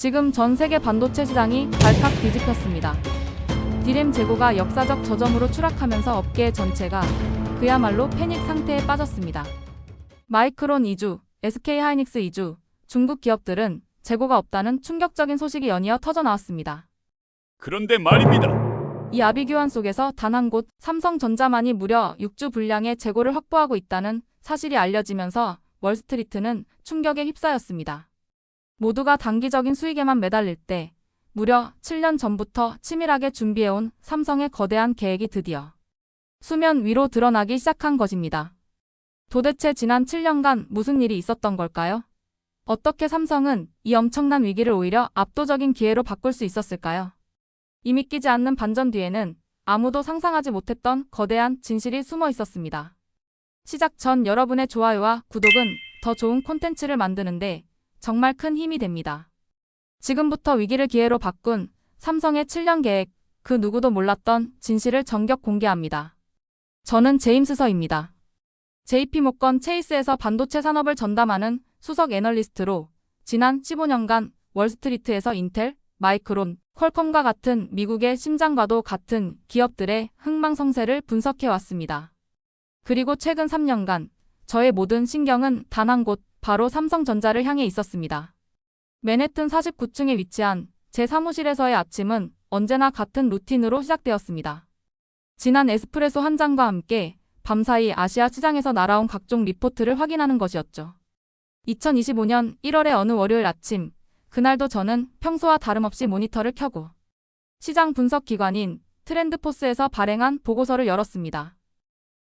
지금 전 세계 반도체 시장이 발칵 뒤집혔습니다. 디램 재고가 역사적 저점으로 추락하면서 업계 전체가 그야말로 패닉 상태에 빠졌습니다. 마이크론 2주, SK 하이닉스 2주, 중국 기업들은 재고가 없다는 충격적인 소식이 연이어 터져 나왔습니다. 그런데 말입니다. 이 아비규환 속에서 단 한 곳 삼성전자만이 무려 6주 분량의 재고를 확보하고 있다는 사실이 알려지면서 월스트리트는 충격에 휩싸였습니다. 모두가 단기적인 수익에만 매달릴 때 무려 7년 전부터 치밀하게 준비해온 삼성의 거대한 계획이 드디어 수면 위로 드러나기 시작한 것입니다. 도대체 지난 7년간 무슨 일이 있었던 걸까요? 어떻게 삼성은 이 엄청난 위기를 오히려 압도적인 기회로 바꿀 수 있었을까요? 이 믿기지 않는 반전 뒤에는 아무도 상상하지 못했던 거대한 진실이 숨어 있었습니다. 시작 전 여러분의 좋아요와 구독은 더 좋은 콘텐츠를 만드는데 정말 큰 힘이 됩니다. 지금부터 위기를 기회로 바꾼 삼성의 7년 계획, 그 누구도 몰랐던 진실을 전격 공개합니다. 저는 제임스 서입니다. JP모건 체이스에서 반도체 산업을 전담하는 수석 애널리스트로 지난 15년간 월스트리트에서 인텔, 마이크론, 퀄컴과 같은 미국의 심장과도 같은 기업들의 흥망성쇠를 분석해 왔습니다. 그리고 최근 3년간 저의 모든 신경은 단 한 곳, 바로 삼성전자를 향해 있었습니다. 맨해튼 49층에 위치한 제 사무실에서의 아침은 언제나 같은 루틴으로 시작되었습니다. 진한 에스프레소 한 잔과 함께 밤사이 아시아 시장에서 날아온 각종 리포트를 확인하는 것이었죠. 2025년 1월의 어느 월요일 아침, 그날도 저는 평소와 다름없이 모니터를 켜고 시장 분석 기관인 트렌드포스에서 발행한 보고서를 열었습니다.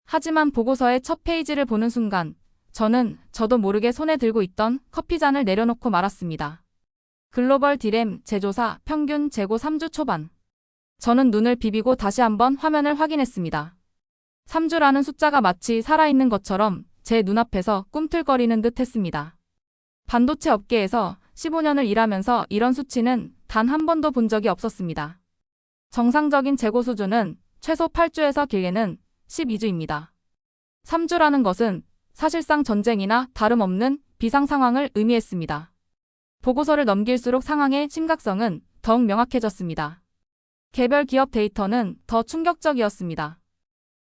하지만 보고서의 첫 페이지를 보는 순간 저는 저도 모르게 손에 들고 있던 커피잔을 내려놓고 말았습니다. 글로벌 디램 제조사 평균 재고 3주 초반. 저는 눈을 비비고 다시 한번 화면을 확인했습니다. 3주라는 숫자가 마치 살아있는 것처럼 제 눈앞에서 꿈틀거리는 듯 했습니다. 반도체 업계에서 15년을 일하면서 이런 수치는 단 한 번도 본 적이 없었습니다. 정상적인 재고 수준은 최소 8주에서 길게는 12주입니다. 3주라는 것은 사실상 전쟁이나 다름없는 비상 상황을 의미했습니다. 보고서를 넘길수록 상황의 심각성은 더욱 명확해졌습니다. 개별 기업 데이터는 더 충격적이었습니다.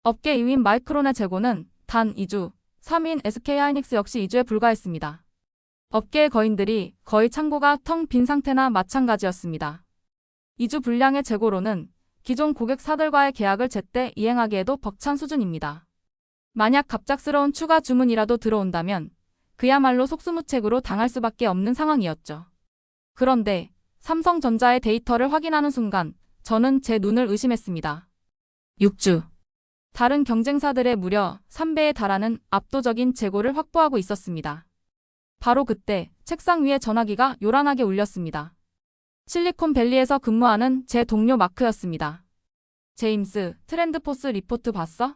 업계 2위인 마이크론의 재고는 단 2주, 3위인 SK하이닉스 역시 2주에 불과했습니다. 업계의 거인들이 거의 창고가 텅 빈 상태나 마찬가지였습니다. 2주 분량의 재고로는 기존 고객사들과의 계약을 제때 이행하기에도 벅찬 수준입니다. 만약 갑작스러운 추가 주문이라도 들어온다면 그야말로 속수무책으로 당할 수밖에 없는 상황이었죠. 그런데 삼성전자의 데이터를 확인하는 순간 저는 제 눈을 의심했습니다. 6주. 다른 경쟁사들의 무려 3배에 달하는 압도적인 재고를 확보하고 있었습니다. 바로 그때 책상 위에 전화기가 요란하게 울렸습니다. 실리콘밸리에서 근무하는 제 동료 마크였습니다. 제임스, 트렌드포스 리포트 봤어?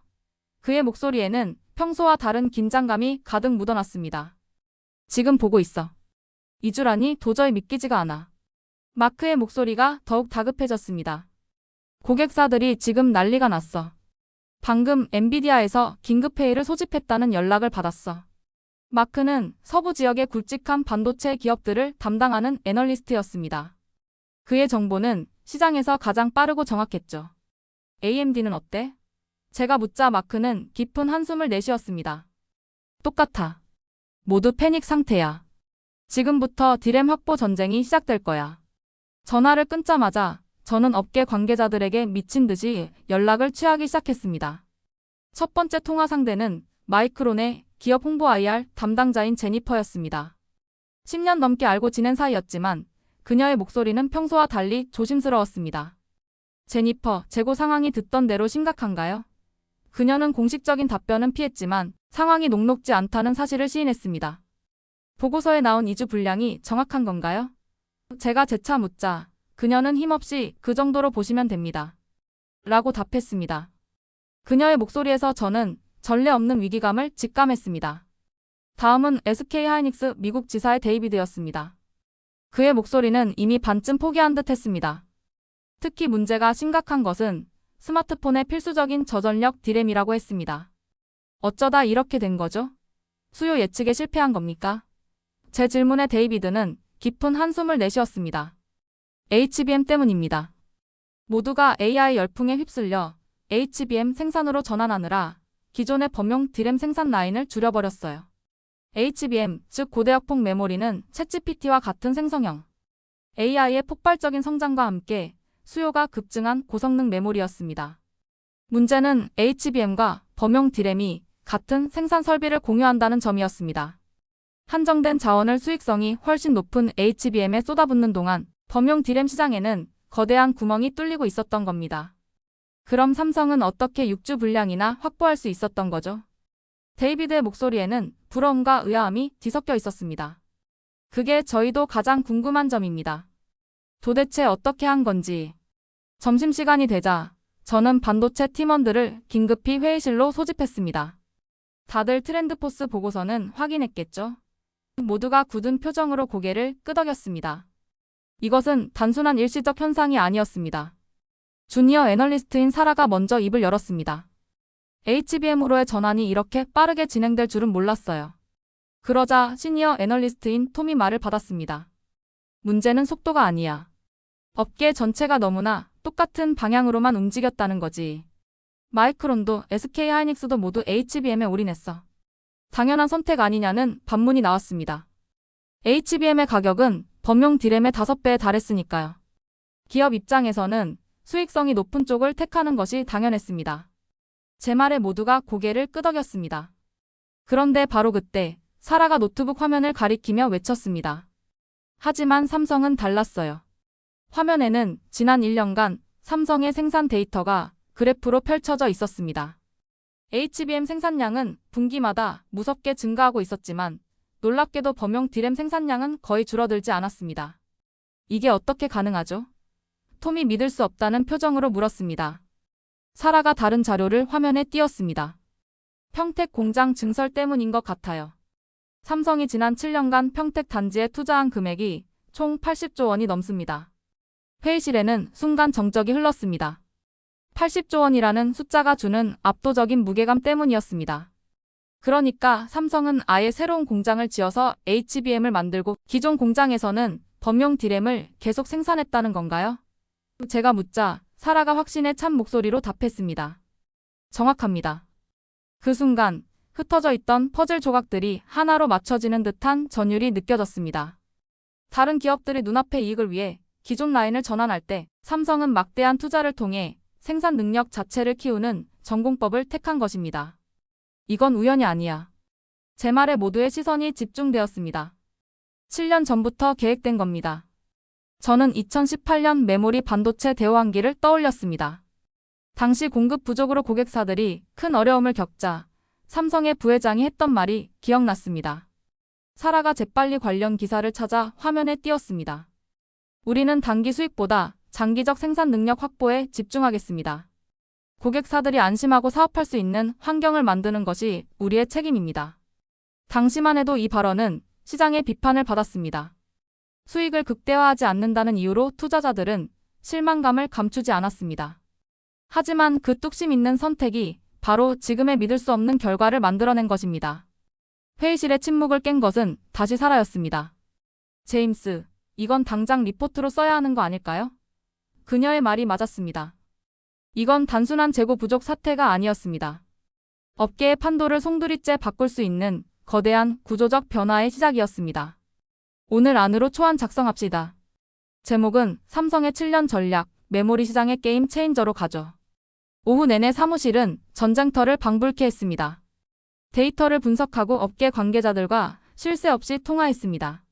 그의 목소리에는 평소와 다른 긴장감이 가득 묻어났습니다. 지금 보고 있어. 이주라니 도저히 믿기지가 않아. 마크의 목소리가 더욱 다급해졌습니다. 고객사들이 지금 난리가 났어. 방금 엔비디아에서 긴급회의를 소집했다는 연락을 받았어. 마크는 서부 지역의 굵직한 반도체 기업들을 담당하는 애널리스트였습니다. 그의 정보는 시장에서 가장 빠르고 정확했죠. AMD는 어때? 제가 묻자 마크는 깊은 한숨을 내쉬었습니다. 똑같아. 모두 패닉 상태야. 지금부터 디램 확보 전쟁이 시작될 거야. 전화를 끊자마자 저는 업계 관계자들에게 미친 듯이 연락을 취하기 시작했습니다. 첫 번째 통화 상대는 마이크론의 기업 홍보 IR 담당자인 제니퍼였습니다. 10년 넘게 알고 지낸 사이였지만 그녀의 목소리는 평소와 달리 조심스러웠습니다. 제니퍼, 재고 상황이 듣던 대로 심각한가요? 그녀는 공식적인 답변은 피했지만 상황이 녹록지 않다는 사실을 시인했습니다. 보고서에 나온 2주 분량이 정확한 건가요? 제가 재차 묻자 그녀는 힘없이 그 정도로 보시면 됩니다. 라고 답했습니다. 그녀의 목소리에서 저는 전례 없는 위기감을 직감했습니다. 다음은 SK 하이닉스 미국 지사의 데이비드였습니다. 그의 목소리는 이미 반쯤 포기한 듯 했습니다. 특히 문제가 심각한 것은 스마트폰의 필수적인 저전력 디램이라고 했습니다. 어쩌다 이렇게 된 거죠? 수요 예측에 실패한 겁니까? 제 질문에 데이비드는 깊은 한숨을 내쉬었습니다. HBM 때문입니다. 모두가 AI 열풍에 휩쓸려 HBM 생산으로 전환하느라 기존의 범용 디램 생산 라인을 줄여버렸어요. HBM, 즉 고대역폭 메모리는 챗GPT와 같은 생성형. AI의 폭발적인 성장과 함께 수요가 급증한 고성능 메모리였습니다. 문제는 HBM과 범용 디램이 같은 생산 설비를 공유한다는 점이었습니다. 한정된 자원을 수익성이 훨씬 높은 HBM에 쏟아붓는 동안 범용 디램 시장에는 거대한 구멍이 뚫리고 있었던 겁니다. 그럼 삼성은 어떻게 육주 분량이나 확보할 수 있었던 거죠? 데이비드의 목소리에는 부러움과 의아함이 뒤섞여 있었습니다. 그게 저희도 가장 궁금한 점입니다. 도대체 어떻게 한 건지. 점심시간이 되자 저는 반도체 팀원들을 긴급히 회의실로 소집했습니다. 다들 트렌드포스 보고서는 확인했겠죠? 모두가 굳은 표정으로 고개를 끄덕였습니다. 이것은 단순한 일시적 현상이 아니었습니다. 주니어 애널리스트인 사라가 먼저 입을 열었습니다. HBM으로의 전환이 이렇게 빠르게 진행될 줄은 몰랐어요. 그러자 시니어 애널리스트인 톰이 말을 받았습니다. 문제는 속도가 아니야. 업계 전체가 너무나 똑같은 방향으로만 움직였다는 거지. 마이크론도 SK 하이닉스도 모두 HBM에 올인했어. 당연한 선택 아니냐는 반문이 나왔습니다. HBM의 가격은 범용 디램의 5배에 달했으니까요. 기업 입장에서는 수익성이 높은 쪽을 택하는 것이 당연했습니다. 제 말에 모두가 고개를 끄덕였습니다. 그런데 바로 그때 사라가 노트북 화면을 가리키며 외쳤습니다. 하지만 삼성은 달랐어요. 화면에는 지난 1년간 삼성의 생산 데이터가 그래프로 펼쳐져 있었습니다. HBM 생산량은 분기마다 무섭게 증가하고 있었지만 놀랍게도 범용 디램 생산량은 거의 줄어들지 않았습니다. 이게 어떻게 가능하죠? 톰이 믿을 수 없다는 표정으로 물었습니다. 사라가 다른 자료를 화면에 띄웠습니다. 평택 공장 증설 때문인 것 같아요. 삼성이 지난 7년간 평택 단지에 투자한 금액이 총 80조 원이 넘습니다. 회의실에는 순간 정적이 흘렀습니다. 80조 원이라는 숫자가 주는 압도적인 무게감 때문이었습니다. 그러니까 삼성은 아예 새로운 공장을 지어서 HBM을 만들고 기존 공장에서는 범용 디램을 계속 생산했다는 건가요? 제가 묻자 사라가 확신에 찬 목소리로 답했습니다. 정확합니다. 그 순간 흩어져 있던 퍼즐 조각들이 하나로 맞춰지는 듯한 전율이 느껴졌습니다. 다른 기업들이 눈앞의 이익을 위해 기존 라인을 전환할 때 삼성은 막대한 투자를 통해 생산 능력 자체를 키우는 전공법을 택한 것입니다. 이건 우연이 아니야. 제 말에 모두의 시선이 집중되었습니다. 7년 전부터 계획된 겁니다. 저는 2018년 메모리 반도체 대호환기를 떠올렸습니다. 당시 공급 부족으로 고객사들이 큰 어려움을 겪자 삼성의 부회장이 했던 말이 기억났습니다. 사라가 재빨리 관련 기사를 찾아 화면에 띄웠습니다. 우리는 단기 수익보다 장기적 생산 능력 확보에 집중하겠습니다. 고객사들이 안심하고 사업할 수 있는 환경을 만드는 것이 우리의 책임입니다. 당시만 해도 이 발언은 시장의 비판을 받았습니다. 수익을 극대화하지 않는다는 이유로 투자자들은 실망감을 감추지 않았습니다. 하지만 그 뚝심 있는 선택이 바로 지금의 믿을 수 없는 결과를 만들어낸 것입니다. 회의실의 침묵을 깬 것은 다시 사라였습니다. 제임스, 이건 당장 리포트로 써야 하는 거 아닐까요? 그녀의 말이 맞았습니다. 이건 단순한 재고 부족 사태가 아니었습니다. 업계의 판도를 송두리째 바꿀 수 있는 거대한 구조적 변화의 시작이었습니다. 오늘 안으로 초안 작성합시다. 제목은 삼성의 7년 전략, 메모리 시장의 게임 체인저로 가죠. 오후 내내 사무실은 전쟁터를 방불케 했습니다. 데이터를 분석하고 업계 관계자들과 쉴 새 없이 통화했습니다.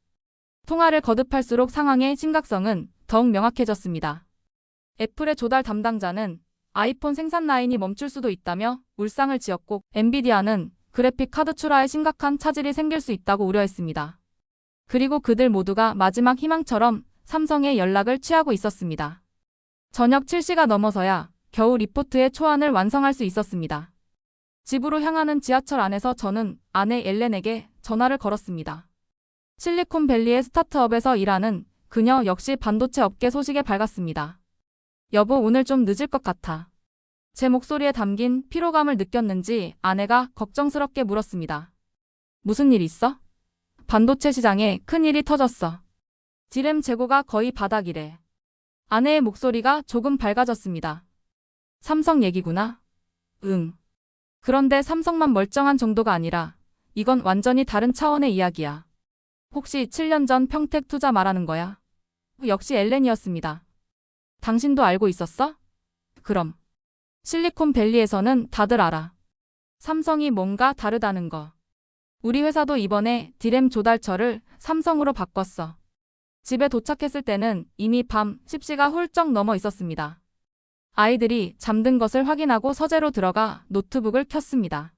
통화를 거듭할수록 상황의 심각성은 더욱 명확해졌습니다. 애플의 조달 담당자는 아이폰 생산 라인이 멈출 수도 있다며 울상을 지었고 엔비디아는 그래픽 카드 출하에 심각한 차질이 생길 수 있다고 우려했습니다. 그리고 그들 모두가 마지막 희망처럼 삼성의 연락을 취하고 있었습니다. 저녁 7시가 넘어서야 겨우 리포트의 초안을 완성할 수 있었습니다. 집으로 향하는 지하철 안에서 저는 아내 엘렌에게 전화를 걸었습니다. 실리콘밸리의 스타트업에서 일하는 그녀 역시 반도체 업계 소식에 밝았습니다. 여보, 오늘 좀 늦을 것 같아. 제 목소리에 담긴 피로감을 느꼈는지 아내가 걱정스럽게 물었습니다. 무슨 일 있어? 반도체 시장에 큰 일이 터졌어. 디램 재고가 거의 바닥이래. 아내의 목소리가 조금 밝아졌습니다. 삼성 얘기구나. 응. 그런데 삼성만 멀쩡한 정도가 아니라 이건 완전히 다른 차원의 이야기야. 혹시 7년 전 평택 투자 말하는 거야? 역시 엘렌이었습니다. 당신도 알고 있었어? 그럼. 실리콘밸리에서는 다들 알아. 삼성이 뭔가 다르다는 거. 우리 회사도 이번에 디램 조달처를 삼성으로 바꿨어. 집에 도착했을 때는 이미 밤 10시가 훌쩍 넘어 있었습니다. 아이들이 잠든 것을 확인하고 서재로 들어가 노트북을 켰습니다.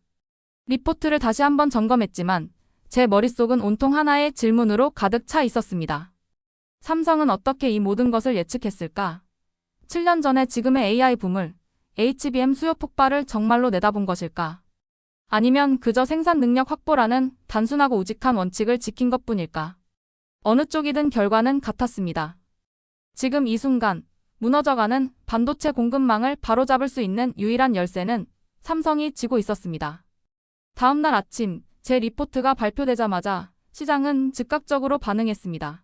리포트를 다시 한번 점검했지만 제 머릿속은 온통 하나의 질문으로 가득 차 있었습니다. 삼성은 어떻게 이 모든 것을 예측했을까? 7년 전에 지금의 AI 붐을 HBM 수요 폭발을 정말로 내다본 것일까? 아니면 그저 생산 능력 확보라는 단순하고 우직한 원칙을 지킨 것 뿐일까? 어느 쪽이든 결과는 같았습니다. 지금 이 순간 무너져가는 반도체 공급망을 바로잡을 수 있는 유일한 열쇠는 삼성이 쥐고 있었습니다. 다음 날 아침 제 리포트가 발표되자마자 시장은 즉각적으로 반응했습니다.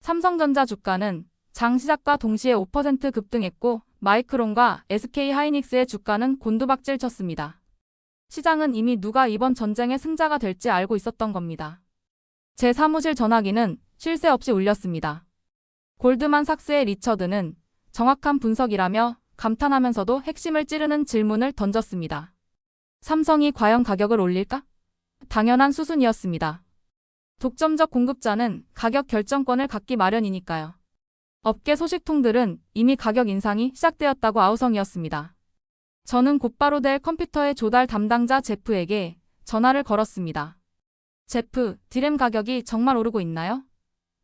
삼성전자 주가는 장 시작과 동시에 5% 급등했고 마이크론과 SK 하이닉스의 주가는 곤두박질 쳤습니다. 시장은 이미 누가 이번 전쟁의 승자가 될지 알고 있었던 겁니다. 제 사무실 전화기는 쉴 새 없이 울렸습니다. 골드만삭스의 리처드는 정확한 분석이라며 감탄하면서도 핵심을 찌르는 질문을 던졌습니다. 삼성이 과연 가격을 올릴까? 당연한 수순이었습니다. 독점적 공급자는 가격 결정권을 갖기 마련이니까요. 업계 소식통들은 이미 가격 인상이 시작되었다고 아우성이었습니다. 저는 곧바로 델 컴퓨터의 조달 담당자 제프에게 전화를 걸었습니다. 제프, 디램 가격이 정말 오르고 있나요?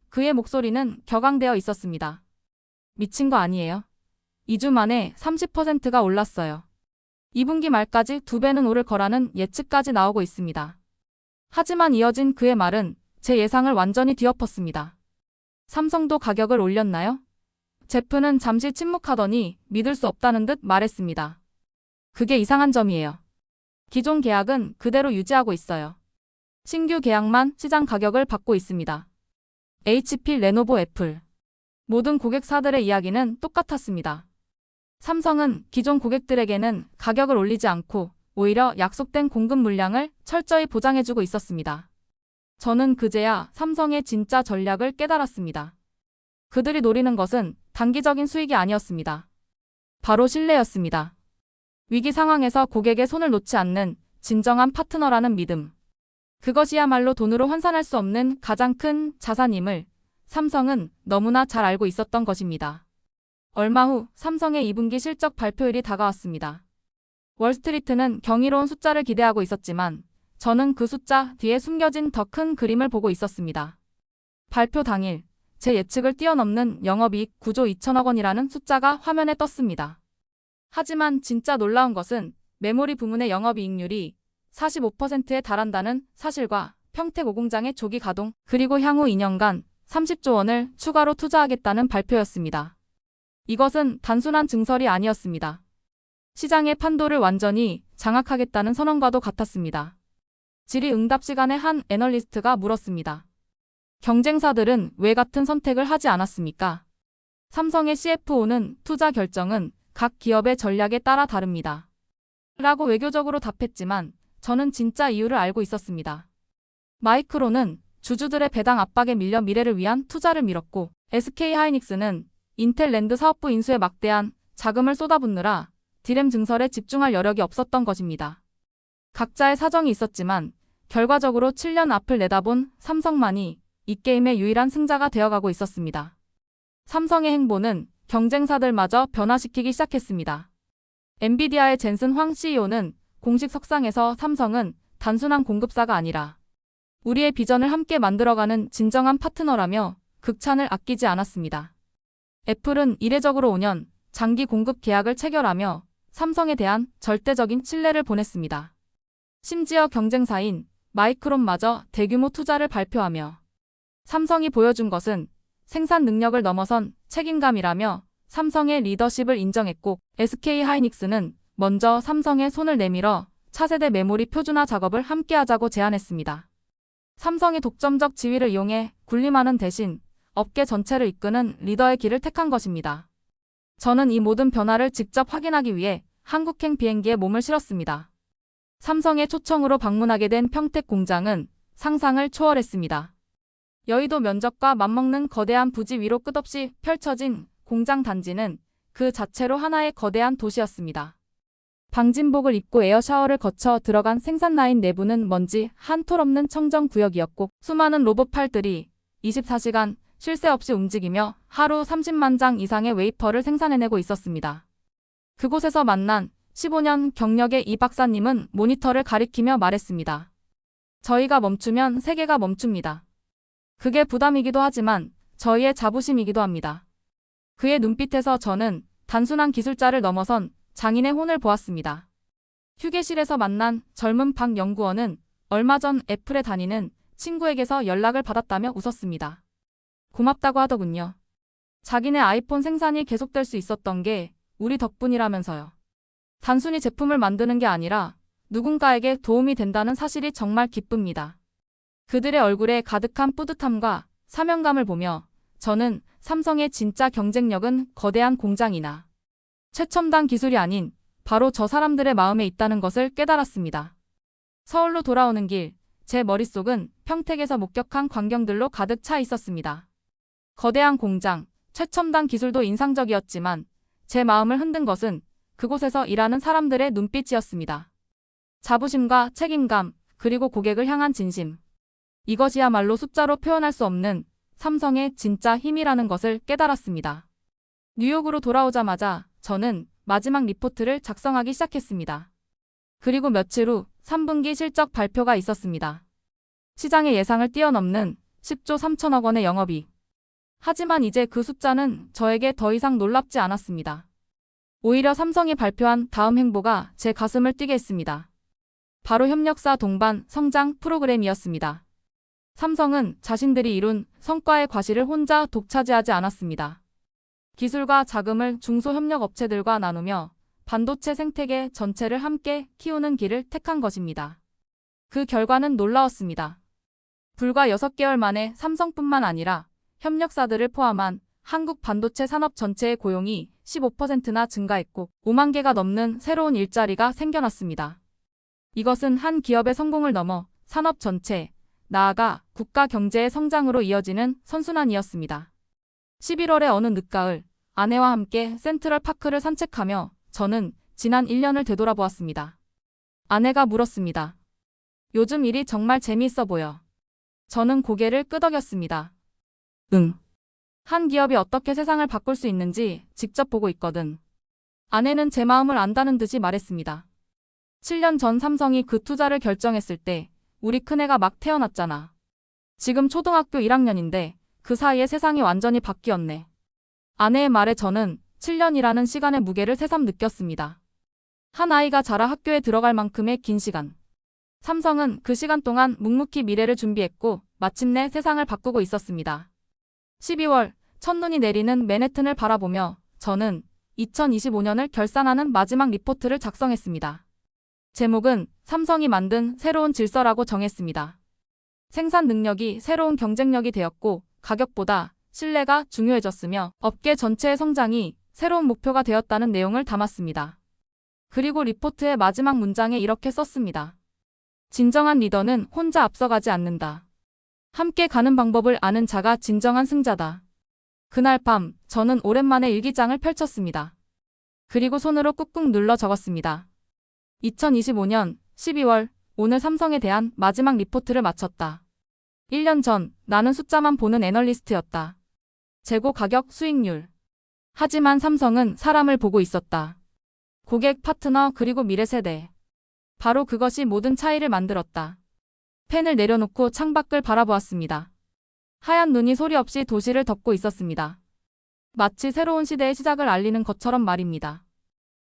그의 목소리는 격앙되어 있었습니다. 미친 거 아니에요? 2주 만에 30%가 올랐어요. 2분기 말까지 두 배는 오를 거라는 예측까지 나오고 있습니다. 하지만 이어진 그의 말은 제 예상을 완전히 뒤엎었습니다. 삼성도 가격을 올렸나요? 제프는 잠시 침묵하더니 믿을 수 없다는 듯 말했습니다. 그게 이상한 점이에요. 기존 계약은 그대로 유지하고 있어요. 신규 계약만 시장 가격을 받고 있습니다. HP, 레노버, 애플. 모든 고객사들의 이야기는 똑같았습니다. 삼성은 기존 고객들에게는 가격을 올리지 않고 오히려 약속된 공급 물량을 철저히 보장해주고 있었습니다. 저는 그제야 삼성의 진짜 전략을 깨달았습니다. 그들이 노리는 것은 단기적인 수익이 아니었습니다. 바로 신뢰였습니다. 위기 상황에서 고객의 손을 놓지 않는 진정한 파트너라는 믿음. 그것이야말로 돈으로 환산할 수 없는 가장 큰 자산임을 삼성은 너무나 잘 알고 있었던 것입니다. 얼마 후 삼성의 2분기 실적 발표일이 다가왔습니다. 월스트리트는 경이로운 숫자를 기대하고 있었지만 저는 그 숫자 뒤에 숨겨진 더 큰 그림을 보고 있었습니다. 발표 당일 제 예측을 뛰어넘는 영업이익 9조 2천억 원이라는 숫자가 화면에 떴습니다. 하지만 진짜 놀라운 것은 메모리 부문의 영업이익률이 45%에 달한다는 사실과 평택 5공장의 조기 가동 그리고 향후 2년간 30조 원을 추가로 투자하겠다는 발표였습니다. 이것은 단순한 증설이 아니었습니다. 시장의 판도를 완전히 장악하겠다는 선언과도 같았습니다. 질의응답 시간에 한 애널리스트가 물었습니다. 경쟁사들은 왜 같은 선택을 하지 않았습니까? 삼성의 CFO는 투자 결정은 각 기업의 전략에 따라 다릅니다. 라고 외교적으로 답했지만 저는 진짜 이유를 알고 있었습니다. 마이크로는 주주들의 배당 압박에 밀려 미래를 위한 투자를 밀었고 SK 하이닉스는 인텔 랜드 사업부 인수에 막대한 자금을 쏟아붓느라 디램 증설에 집중할 여력이 없었던 것입니다. 각자의 사정이 있었지만 결과적으로 7년 앞을 내다본 삼성만이 이 게임의 유일한 승자가 되어가고 있었습니다. 삼성의 행보는 경쟁사들마저 변화시키기 시작했습니다. 엔비디아의 젠슨 황 CEO는 공식 석상에서 삼성은 단순한 공급사가 아니라 우리의 비전을 함께 만들어가는 진정한 파트너라며 극찬을 아끼지 않았습니다. 애플은 이례적으로 5년 장기 공급 계약을 체결하며 삼성에 대한 절대적인 신뢰를 보냈습니다. 심지어 경쟁사인 마이크론마저 대규모 투자를 발표하며 삼성이 보여준 것은 생산 능력을 넘어선 책임감이라며 삼성의 리더십을 인정했고 SK 하이닉스는 먼저 삼성의 손을 내밀어 차세대 메모리 표준화 작업을 함께하자고 제안했습니다. 삼성의 독점적 지위를 이용해 군림하는 대신 업계 전체를 이끄는 리더의 길을 택한 것입니다. 저는 이 모든 변화를 직접 확인하기 위해 한국행 비행기에 몸을 실었습니다. 삼성의 초청으로 방문하게 된 평택 공장은 상상을 초월했습니다. 여의도 면적과 맞먹는 거대한 부지 위로 끝없이 펼쳐진 공장 단지는 그 자체로 하나의 거대한 도시였습니다. 방진복을 입고 에어 샤워를 거쳐 들어간 생산 라인 내부는 먼지 한 톨 없는 청정 구역이었고 수많은 로봇 팔들이 24시간 쉴 새 없이 움직이며 하루 30만 장 이상의 웨이퍼를 생산해내고 있었습니다. 그곳에서 만난 15년 경력의 이 박사님은 모니터를 가리키며 말했습니다. 저희가 멈추면 세계가 멈춥니다. 그게 부담이기도 하지만 저희의 자부심이기도 합니다. 그의 눈빛에서 저는 단순한 기술자를 넘어선 장인의 혼을 보았습니다. 휴게실에서 만난 젊은 박 연구원은 얼마 전 애플에 다니는 친구에게서 연락을 받았다며 웃었습니다. 고맙다고 하더군요. 자기네 아이폰 생산이 계속될 수 있었던 게 우리 덕분이라면서요. 단순히 제품을 만드는 게 아니라 누군가에게 도움이 된다는 사실이 정말 기쁩니다. 그들의 얼굴에 가득한 뿌듯함과 사명감을 보며 저는 삼성의 진짜 경쟁력은 거대한 공장이나 최첨단 기술이 아닌 바로 저 사람들의 마음에 있다는 것을 깨달았습니다. 서울로 돌아오는 길, 제 머릿속은 평택에서 목격한 광경들로 가득 차 있었습니다. 거대한 공장, 최첨단 기술도 인상적이었지만 제 마음을 흔든 것은 그곳에서 일하는 사람들의 눈빛이었습니다. 자부심과 책임감, 그리고 고객을 향한 진심. 이것이야말로 숫자로 표현할 수 없는 삼성의 진짜 힘이라는 것을 깨달았습니다. 뉴욕으로 돌아오자마자 저는 마지막 리포트를 작성하기 시작했습니다. 그리고 며칠 후 3분기 실적 발표가 있었습니다. 시장의 예상을 뛰어넘는 10조 3천억 원의 영업이익. 하지만 이제 그 숫자는 저에게 더 이상 놀랍지 않았습니다. 오히려 삼성이 발표한 다음 행보가 제 가슴을 뛰게 했습니다. 바로 협력사 동반 성장 프로그램이었습니다. 삼성은 자신들이 이룬 성과의 과실을 혼자 독차지하지 않았습니다. 기술과 자금을 중소협력업체들과 나누며 반도체 생태계 전체를 함께 키우는 길을 택한 것입니다. 그 결과는 놀라웠습니다. 불과 6개월 만에 삼성뿐만 아니라 협력사들을 포함한 한국 반도체 산업 전체의 고용이 15%나 증가했고 5만 개가 넘는 새로운 일자리가 생겨났습니다. 이것은 한 기업의 성공을 넘어 산업 전체, 나아가 국가 경제의 성장으로 이어지는 선순환이었습니다. 11월의 어느 늦가을, 아내와 함께 센트럴 파크를 산책하며 저는 지난 1년을 되돌아보았습니다. 아내가 물었습니다. 요즘 일이 정말 재미있어 보여. 저는 고개를 끄덕였습니다. 응. 한 기업이 어떻게 세상을 바꿀 수 있는지 직접 보고 있거든. 아내는 제 마음을 안다는 듯이 말했습니다. 7년 전 삼성이 그 투자를 결정했을 때 우리 큰애가 막 태어났잖아. 지금 초등학교 1학년인데 그 사이에 세상이 완전히 바뀌었네. 아내의 말에 저는 7년이라는 시간의 무게를 새삼 느꼈습니다. 한 아이가 자라 학교에 들어갈 만큼의 긴 시간. 삼성은 그 시간 동안 묵묵히 미래를 준비했고 마침내 세상을 바꾸고 있었습니다. 12월 첫눈이 내리는 맨해튼을 바라보며 저는 2025년을 결산하는 마지막 리포트를 작성했습니다. 제목은 삼성이 만든 새로운 질서라고 정했습니다. 생산 능력이 새로운 경쟁력이 되었고 가격보다 신뢰가 중요해졌으며 업계 전체의 성장이 새로운 목표가 되었다는 내용을 담았습니다. 그리고 리포트의 마지막 문장에 이렇게 썼습니다. 진정한 리더는 혼자 앞서가지 않는다. 함께 가는 방법을 아는 자가 진정한 승자다. 그날 밤 저는 오랜만에 일기장을 펼쳤습니다. 그리고 손으로 꾹꾹 눌러 적었습니다. 2025년 12월 오늘 삼성에 대한 마지막 리포트를 마쳤다. 1년 전 나는 숫자만 보는 애널리스트였다. 재고 가격 수익률. 하지만 삼성은 사람을 보고 있었다. 고객 파트너 그리고 미래 세대. 바로 그것이 모든 차이를 만들었다. 펜을 내려놓고 창밖을 바라보았습니다. 하얀 눈이 소리 없이 도시를 덮고 있었습니다. 마치 새로운 시대의 시작을 알리는 것처럼 말입니다.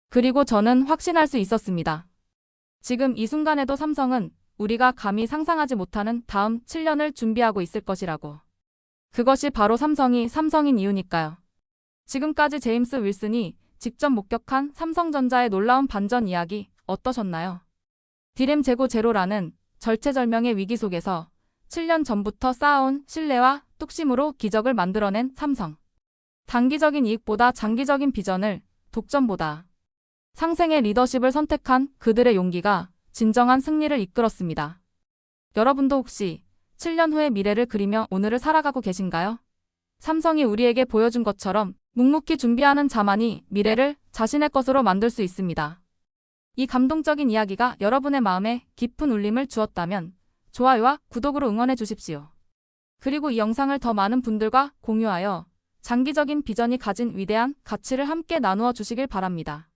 그리고 저는 확신할 수 있었습니다. 지금 이 순간에도 삼성은 우리가 감히 상상하지 못하는 다음 7년을 준비하고 있을 것이라고. 그것이 바로 삼성이 삼성인 이유니까요. 지금까지 제임스 윌슨이 직접 목격한 삼성전자의 놀라운 반전 이야기 어떠셨나요? 디램 재고 제로라는 절체절명의 위기 속에서 7년 전부터 쌓아온 신뢰와 뚝심으로 기적을 만들어낸 삼성. 단기적인 이익보다 장기적인 비전을, 독점보다 상생의 리더십을 선택한 그들의 용기가 진정한 승리를 이끌었습니다. 여러분도 혹시 7년 후의 미래를 그리며 오늘을 살아가고 계신가요? 삼성이 우리에게 보여준 것처럼 묵묵히 준비하는 자만이 미래를 자신의 것으로 만들 수 있습니다. 이 감동적인 이야기가 여러분의 마음에 깊은 울림을 주었다면 좋아요와 구독으로 응원해 주십시오. 그리고 이 영상을 더 많은 분들과 공유하여 장기적인 비전이 가진 위대한 가치를 함께 나누어 주시길 바랍니다.